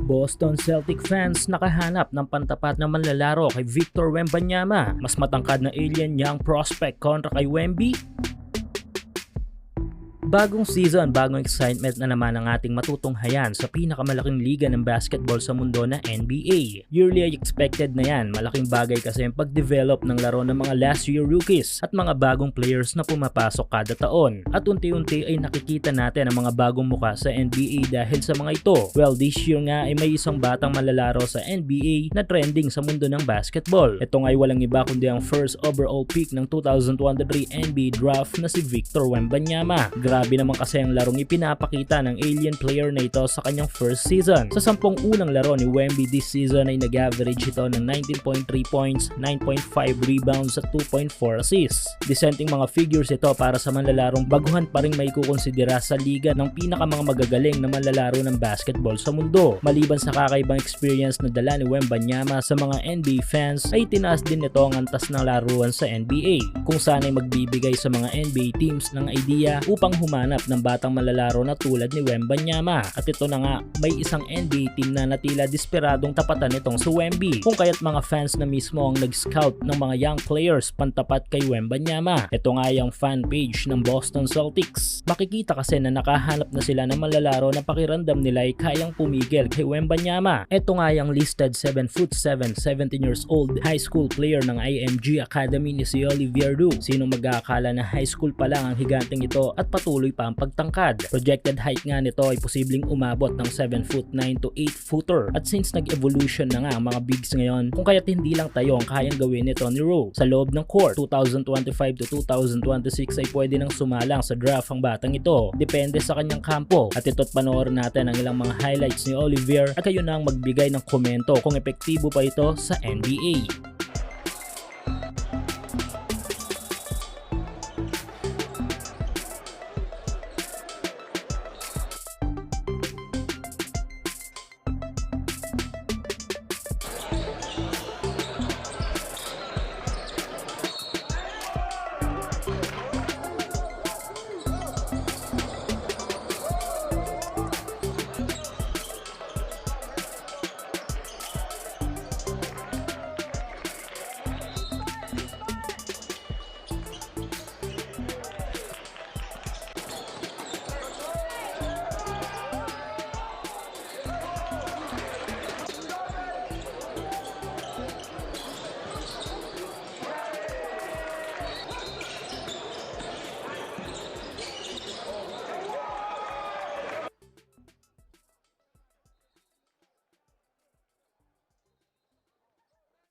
Boston Celtic fans nakahanap ng pantapat na manlalaro kay Victor Wembanyama. Mas matangkad na alien young prospect kontra kay Wemby? Bagong season, bagong excitement na naman ang ating matutunghayan sa pinakamalaking liga ng basketball sa mundo na NBA. Yearly ay expected na yan, malaking bagay kasi ang pag-develop ng laro ng mga last year rookies at mga bagong players na pumapasok kada taon. At unti-unti ay nakikita natin ang mga bagong muka sa NBA dahil sa mga ito. Well, this year nga ay may isang batang malalaro sa NBA na trending sa mundo ng basketball. Ito nga ay walang iba kundi ang first overall pick ng 2023 NBA draft na si Victor Wembanyama. Grabe naman kasi ang larong ipinapakita ng alien player na ito sa kanyang first season. Sa sampung unang laro ni Wemby this season ay nag-average ito ng 19.3 points, 9.5 rebounds at 2.4 assists. Decenting mga figures ito para sa manlalarong baguhan pa rin may kukonsidera sa liga ng pinaka magagaling na manlalaro ng basketball sa mundo. Maliban sa kakaibang experience na dala ni Wembanyama sa mga NBA fans ay tinaas din nito ang antas ng laruan sa NBA kung saan ay magbibigay sa mga NBA teams ng idea upang humanap ng batang malalaro na tulad ni Wembanyama. At ito na nga, may isang NBA team na natila desperadong tapatan nitong si Wemby. Kung kaya't mga fans na mismo ang nag-scout ng mga young players pantapat kay Wembanyama. Ito nga yung fan page ng Boston Celtics. Makikita kasi na nakahanap na sila ng malalaro na pakiramdam nila ay kayang pumigil kay Wembanyama. Ito nga yung listed 7 foot 7, 17 years old high school player ng IMG Academy ni si Olivier Du. Sino mag-aakala na high school pa lang ang higanteng ito at patuloy pa ang pagtangkad. Projected height nga nito ay posibleng umabot ng 7 foot 9 to 8 footer. At since nag-evolution na nga ang mga bigs ngayon, kung kaya't hindi lang tayo ang kayang gawin nito ni Rowe. Sa loob ng court, 2025 to 2026 ay pwede nang sumalang sa draft ang batang ito. Depende sa kanyang kampo. At ito't panoorin natin ang ilang mga highlights ni Olivier at kayo na ang magbigay ng komento kung epektibo pa ito sa NBA.